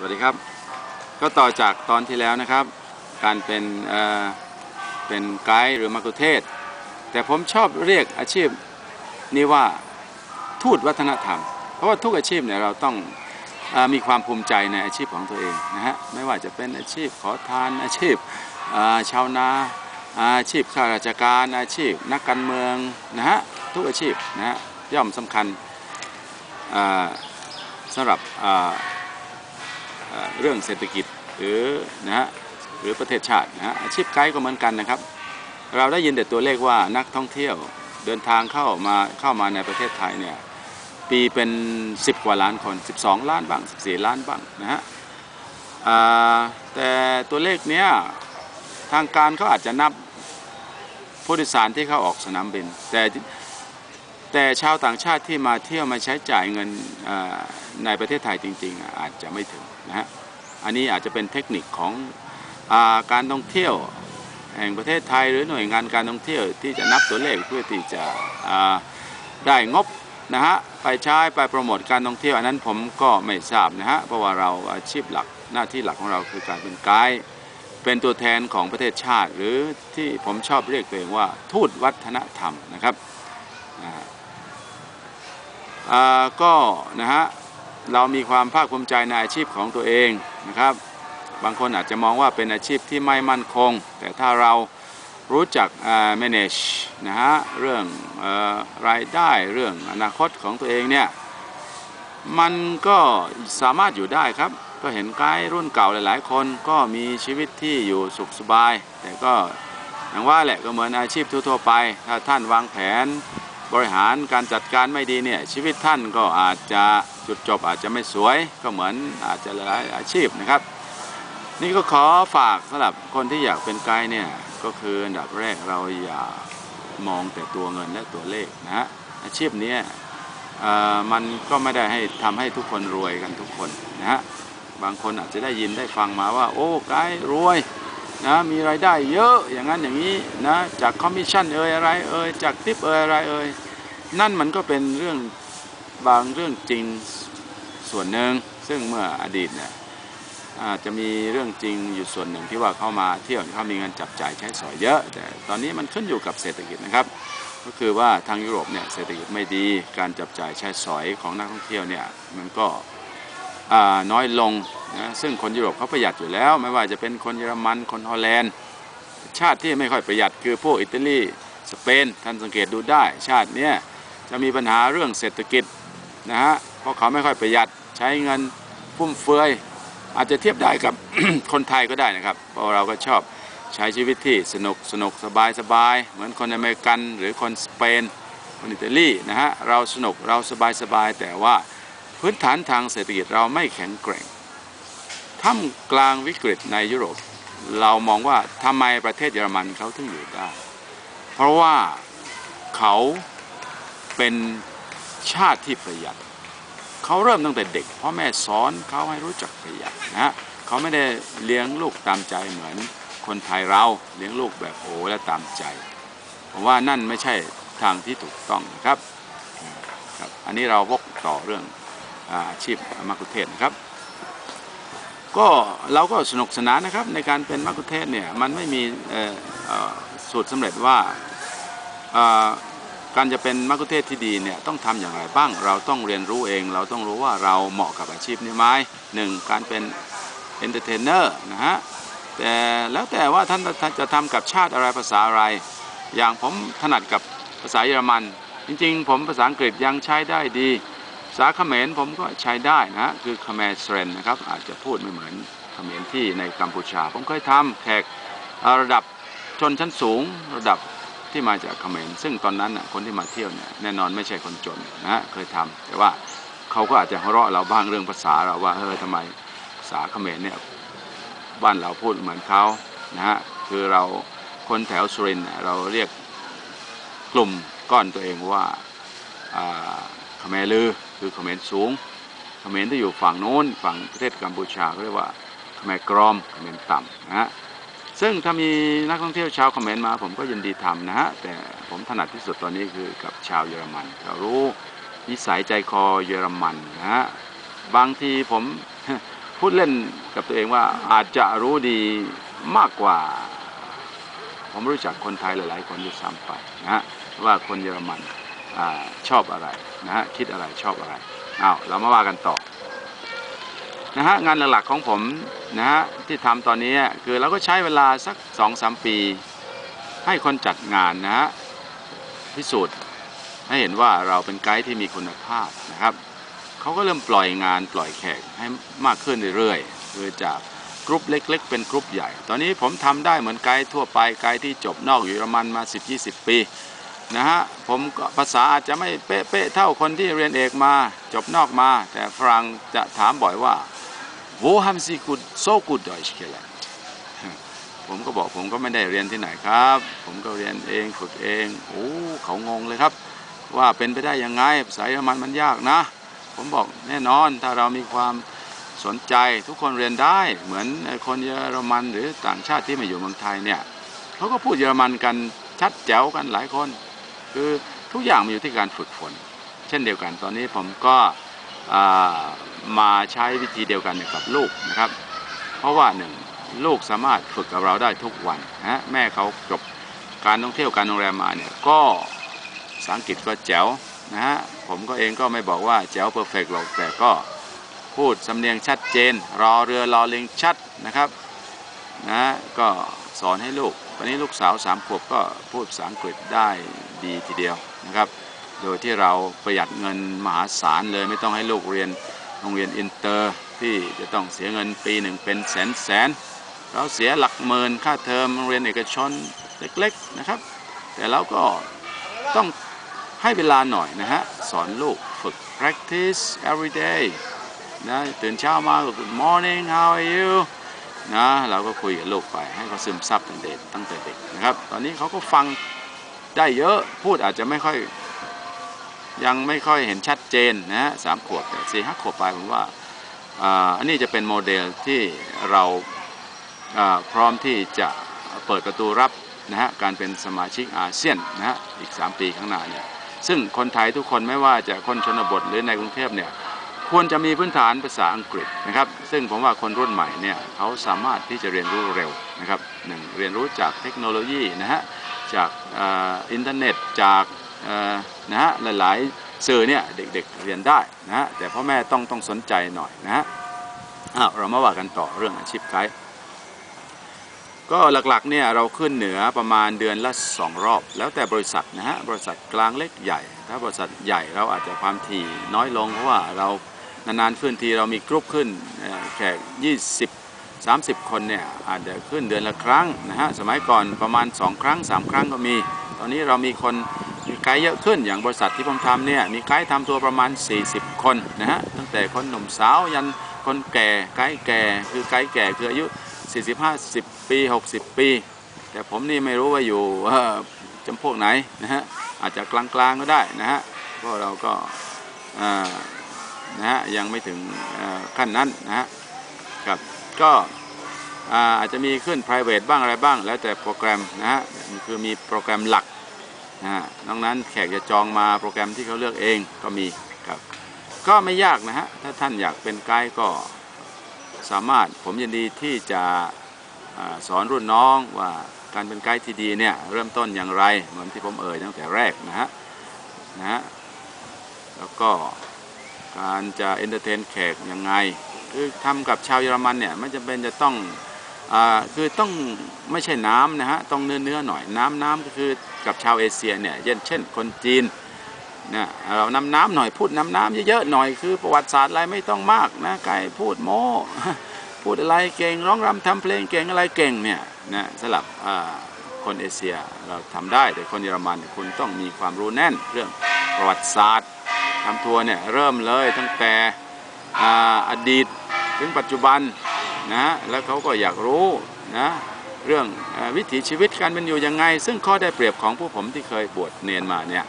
สวัสดีครับ ก็ต่อจากตอนที่แล้วนะครับ การเป็นเอ่อเป็นไกด์หรือมักคุเทศ แต่ผมชอบเรียกอาชีพนี้ว่าทูตวัฒนธรรม เพราะว่าทุกอาชีพเนี่ยเราต้องเออมีความภูมิใจในอาชีพของตัวเองนะฮะไม่ว่าจะเป็นอาชีพขอทานอาชีพเอ่อชาวนาอาชีพข้าราชการอาชีพ นักการเมืองนะฮะทุกอาชีพนะฮะย่อมสำคัญอ่าสำหรับเอ่อ เรื่องเศรษฐกิจหรือนะฮะหรือประเทศชาตินะฮะอาชีพไกด์ก็เหมือนกันนะครับ เราได้ยินแต่ตัวเลขว่านักท่องเที่ยวเดินทางเข้ามาเข้ามาในประเทศไทยเนี่ยปีเป็น 10 กว่าล้านคน 12 ล้านบ้าง 14 ล้านบ้างนะฮะแต่ตัวเลขเนี้ยทางการเขาอาจจะนับผู้โดยสารที่เข้าออกสนามบิน แต่ แต่ชาวต่างชาติที่มาเที่ยวมาใช้จ่ายเงินในประเทศไทยจริง ๆ อาจจะไม่ถึงนะฮะอันนี้อาจจะเป็นเทคนิคของอาการท่องเที่ยวแห่งประเทศไทยหรือหน่วยงานการท่องเที่ยวที่จะนับตัวเลขเพื่อที่จะได้งบนะฮะไปใช้ไปโปรโมทการท่องเที่ยวอันนั้นผมก็ไม่ทราบนะฮะเพราะว่าเราอาชีพหลักหน้าที่หลักของเราคือการเป็นไกด์เป็นตัวแทนของประเทศชาติ หรือที่ผมชอบเรียกตัวเองว่าทูตวัฒนธรรมนะครับอ่าอ่า ก็นะฮะเรามีความภาคภูมิใจในอาชีพของตัวเองนะครับ บางคนอาจจะมองว่าเป็นอาชีพที่ไม่มั่นคง แต่ถ้าเรารู้จัก manage นะฮะเรื่องอรายได้เรื่องอนาคตของตัวเองเนี่ยมันก็สามารถอยู่ได้ครับ ก็เห็นไกด์รุ่นเก่าหลายๆ คนก็มีชีวิตที่อยู่สุขสบาย แต่ก็อย่างว่าแหละก็เหมือนอาชีพทั่วๆไป ถ้าท่านวางแผน บริหารการจัดการไม่ดีเนี่ยชีวิตท่านก็อาจจะจุดจบอาจจะไม่สวยก็เหมือนอาจจะหลายอาชีพนะครับ นี่ก็ขอฝากสำหรับคนที่อยากเป็นไกด์เนี่ยก็คืออันดับแรกเราอย่ามองแต่ตัวเงินและตัวเลขนะฮะอาชีพนี้มันก็ไม่ได้ให้ทำให้ทุกคนรวยกันทุกคนนะฮะบางคนอาจจะได้ยินได้ฟังมาว่า โอ้ไกด์รวย นะมีรายได้เยอะอย่างนั้นอย่างนี้นะจากคอมมิชชั่นเอ่ยอะไรเอ่ยจากทิปเอ่ยอะไรเอ่ยนั่นมันก็เป็นเรื่องบางเรื่องจริงส่วนหนึ่งซึ่งเมื่ออดีตเนี่ยอาจจะมีเรื่องจริงอยู่ส่วนหนึ่งที่ว่าเข้ามาเที่ยวเขามีเงินจับจ่ายใช้สอยเยอะ แต่ตอนนี้มันขึ้นอยู่กับเศรษฐกิจนะครับ ก็คือว่าทางยุโรปเนี่ยเศรษฐกิจไม่ดีการจับจ่ายใช้สอยของนักท่องเที่ยวเนี่ยมันก็น้อยลง นะซึ่งคนยุโรปเขาประหยัดอยู่แล้ว ไม่ว่าจะเป็นคนเยอรมันคนฮอลแลนด์ ชาติที่ไม่ค่อยประหยัดคือพวกอิตาลีสเปนท่านสังเกตดูได้ ชาติเนี้ยจะมีปัญหาเรื่องเศรษฐกิจนะฮะเพราะเขาไม่ค่อยประหยัดใช้เงินฟุ่มเฟือยอาจจะเทียบได้กับคนไทยก็ได้นะครับ เพราะเราก็ชอบใช้ชีวิตที่สนุกสนุกสบายสบายเหมือนคนอเมริกันหรือคนสเปนคนอิตาลีนะฮะเราสนุกเราสบายสบายแต่ว่าพื้นฐานทางเศรษฐกิจเราไม่แข็งแกร่ง ท่ามกลางวิกฤตในยุโรป เรามองว่าทำไมประเทศเยอรมันเขาถึงอยู่ได้ เพราะว่าเขาเป็นชาติที่ประหยัด เขาเริ่มตั้งแต่เด็กพ่อแม่สอนเขาให้รู้จักประหยัดนะฮะเขาไม่ได้เลี้ยงลูกตามใจเหมือนคนไทยเราเลี้ยงลูกแบบโอ้และตามใจผมว่านั่นไม่ใช่ทางที่ถูกต้องนะครับครับ อันนี้เราวกต่อเรื่องอาชีพมักคุเทศนะครับ ก็เราก็สนุกสนานนะครับในการเป็นมักคุเทศเนี่ยมันไม่มีสูตรสำเร็จว่าการจะเป็นมักคุเทศที่ดีเนี่ยต้องทำอย่างไรบ้าง เราต้องเรียนรู้เอง เราต้องรู้ว่าเราเหมาะกับอาชีพนี้ไหมหนึ่งการเป็นเอนเตอร์เทนเนอร์นะฮะแต่แล้วแต่ว่าท่านจะทำกับชาติอะไรภาษาอะไร อย่างผมถนัดกับภาษาเยอรมัน จริงๆ ผมภาษาอังกฤษยังใช้ได้ดี ภาษาเขมรผมก็ใช้ได้นะคือคาเมสเรนนะครับอาจจะพูดไม่เหมือนเขมรที่ในกัมพูชา ผมเคยทำแขกระดับชนชั้นสูงระดับที่มาจากเขมรซึ่งตอนนั้นน่ะคนที่มาเที่ยวเนี่ยแน่นอนไม่ใช่คนจนนะเคยทำแต่ว่าเขาก็อาจจะหัวเราะเราบ้างเรื่องภาษาเราว่าเออทำไมภาษาเขมรเนี่ยบ้านเราพูดเหมือนเขานะฮะคือเราคนแถวสุรินเราเรียกกลุ่มก้อนตัวเองว่าา มรลือคือเขมรสูง เขมรที่อยู่ฝั่งโน้นฝั่งประเทศกัมพูชาเขาเรียกว่าเขมรกรอมเขมรต่ำนะฮะซึ่งถ้ามีนักท่องเที่ยวชาวเขมรมา ผมก็ยินดีทำนะฮะแต่ผมถนัดที่สุดตอนนี้คือกับชาวเยอรมันเรารู้นิสัยใจคอเยอรมันนะฮะบางทีผมพูดเล่นกับตัวเองว่าอาจจะรู้ดีมากกว่า ผมรู้จักคนไทยหลาย ๆ คนด้วยซ้ำไปนะฮะว่าคนเยอรมัน อชอบอะไรนะฮะคิดอะไรชอบอะไรเอาเรามาว่ากันต่อนะฮะงานหลักๆของผมนะฮะที่ทำตอนนี้คือเราก็ใช้เวลาสัก2อสปี ให้คนจัดงานนะฮะพิสูจน์ให้เห็นว่าเราเป็นไกด์ที่มีคุณภาพนะครับเขาก็เริ่มปล่อยงานปล่อยแขกให้มากขึ้นเรื่อยๆคือจากกรุ๊ปเล็ก ๆ เป็นกรุ๊ปใหญ่ ตอนนี้ผมทำได้เหมือนไกด์ทั่วไปไกด์ที่จบนอกอยู่เยอรมันมา 10-20 ปี นะฮะผมก็ภาษาอาจจะไม่เป๊ะๆเท่าคนที่เรียนเอกมาจบนอกมา แต่ฝรั่งจะถามบ่อยว่า wo haben Sie gut so gut Deutsch gelernt ผมก็บอกผมก็ไม่ได้เรียนที่ไหนครับ ผมก็เรียนเองฝึกเองโอ้เขางงเลยครับ ว่าเป็นไปได้ยังไงภาษาเยอรมันมันยากนะ ผมบอกแน่นอนถ้าเรามีความสนใจทุกคนเรียนได้เหมือนคนเยอรมันหรือต่างชาติที่มาอยู่เมืองไทยเนี่ยเขาก็พูดเยอรมันกันชัดแจ๋วกันหลายคน คือทุกอย่างมันอยู่ที่การฝึกฝน เช่นเดียวกันตอนนี้ผมก็มาใช้วิธีเดียวกันกับลูกนะครับ เพราะว่าหนึ่งลูกสามารถฝึกกับเราได้ทุกวันนะแม่เขาจบการท่องเที่ยวการโรงแรมมาเนี่ยก็ภาษาอังกฤษก็แจ๋วนะฮะผมก็เองก็ไม่บอกว่าแจ๋วเพอร์เฟกหรอกแต่ก็พูดสำเนียงชัดเจน รอเรือรอเลียงชัดนะครับนะก็สอนให้ลูกตอนนี้ลูกสาวสามขวบก็พูดภาษาอังกฤษได้ ดีทีเดียวนะครับ โดยที่เราประหยัดเงินมหาศาลเลยไม่ต้องให้ลูกเรียนโรงเรียนอินเตอร์ที่จะต้องเสียเงินปีหนึ่งเป็นแสนแสนเราเสียหลักหมื่นค่าเทอมโรงเรียนเอกชนเล็กๆนะครับ แต่เราก็ต้องให้เวลาหน่อยนะฮะ สอนลูกฝึก practice every day นะตื่นเช้ามาก็ good morning how are you นะเราก็คุยกับลูกไปให้เขาซึมซับตั้งแต่ตั้งแต่เด็กนะครับ ตอนนี้เขาก็ฟัง ได้เยอะพูดอาจจะไม่ค่อย ยังไม่ค่อยเห็นชัดเจนนะฮะสามขวบแต่สี่ห้าขวบไปผมว่าอันนี้จะเป็นโมเดลที่เราอ่าพร้อมที่จะเปิดประตูรับนะฮะการเป็นสมาชิกอาเซียนนะฮะอีก 3 ปีข้างหน้าเนี่ยซึ่งคนไทยทุกคนไม่ว่าจะคนชนบทหรือในกรุงเทพเนี่ยควรจะมีพื้นฐานภาษาอังกฤษนะครับ ซึ่งผมว่าคนรุ่นใหม่เนี่ยเขาสามารถที่จะเรียนรู้เร็วนะครับหนึ่งเรียนรู้จากเทคโนโลยีนะฮะ จากอินเทอร์เน็ตจากนะฮะหลายๆสื่อเนี่ยเด็กๆเรียนได้นะฮะแต่พ่อแม่ต้องต้องสนใจหน่อยนะฮะเรามาว่ากันต่อเรื่องอาชีพไกด์ก็หลักๆเนี่ยเราขึ้นเหนือประมาณเดือนละ 2 รอบ แล้วแต่บริษัทนะฮะบริษัทกลางเล็กใหญ่ ถ้าบริษัทใหญ่เราอาจจะความถี่น้อยลงเพราะว่าเรานานๆขึ้นทีเรามีกรุ๊ปขึ้นเอ่อแขก20 30 คนเนี่ยอาจจะขึ้นเดือนละครั้งนะฮะสมัยก่อนประมาณ 2 ครั้ง 3 ครั้งก็มี ตอนนี้เรามีคนมีไกด์เยอะขึ้นอย่างบริษัทที่ผมทำเนี่ยมีไกด์ทำตัวประมาณ 40 คนนะฮะตั้งแต่คนหนุ่มสาวยันคนแก่ไกด์แก่คือไกด์แก่คืออายุ 40 50 ปี 60 ปี แต่ผมนี่ไม่รู้ว่าอยู่จำพวกไหนนะฮะอาจจะกลางๆก็ได้นะฮะเพราะเราก็นะฮะยังไม่ถึงขั้นนั้นนะฮะครับ ก็อาจจะมีขึ้น private บ้างอะไรบ้าง แล้วแต่โปรแกรมนะฮะคือมีโปรแกรมหลักนะฮะนอกนั้นแขกจะจองมาโปรแกรมที่เขาเลือกเองก็มีครับ ก็ไม่ยากนะฮะถ้าท่านอยากเป็นไกด์ก็สามารถผมยินดีที่จะอสอนรุ่นน้องว่าการเป็นไกด์ที่ดีเนี่ยเริ่มต้นอย่างไรเหมือนที่ผมเอ่ยตั้งแต่แรกนะฮะนะฮะแล้วก็การจะเอนเตอร์เทนแขกยังไง คือทำกับชาวเยอรมันเนี่ยไม่จำเป็นจะต้องอาคือต้องไม่ใช่น้ำนะฮะต้องเนื้อเนื้อหน่อยน้ำน้ำก็คือกับชาวเอเชียเนี่ยเช่นเช่น คนจีนนะเราน้ำน้ำหน่อยพูดน้ำน้ำเยอะๆหน่อยคือประวัติศาสตร์อะไรไม่ต้องมากนะไกพูดโม้พูดอะไรเก่งร้องรำทำเพลงเก่งอะไรเก่งเนี่ยนะสลับอ่าคนเอเชียเราทำได้แต่คนเยอรมันคุณต้องมีความรู้แน่นเรื่องประวัติศาสตร์ทำทัวร์เนี่ยเริ่มเลยตั้งแต่ออดีต ถึงปัจจุบันนะแล้วเขาก็อยากรู้นะเรื่องอวิถีชีวิตการเป็นอยู่ยังไง ซึ่งข้อได้เปรียบของผู้ผมที่เคยบวชเนียนมาเนี่ย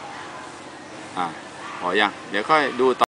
อ่าพอยังเดี๋ยวค่อยดูต่อ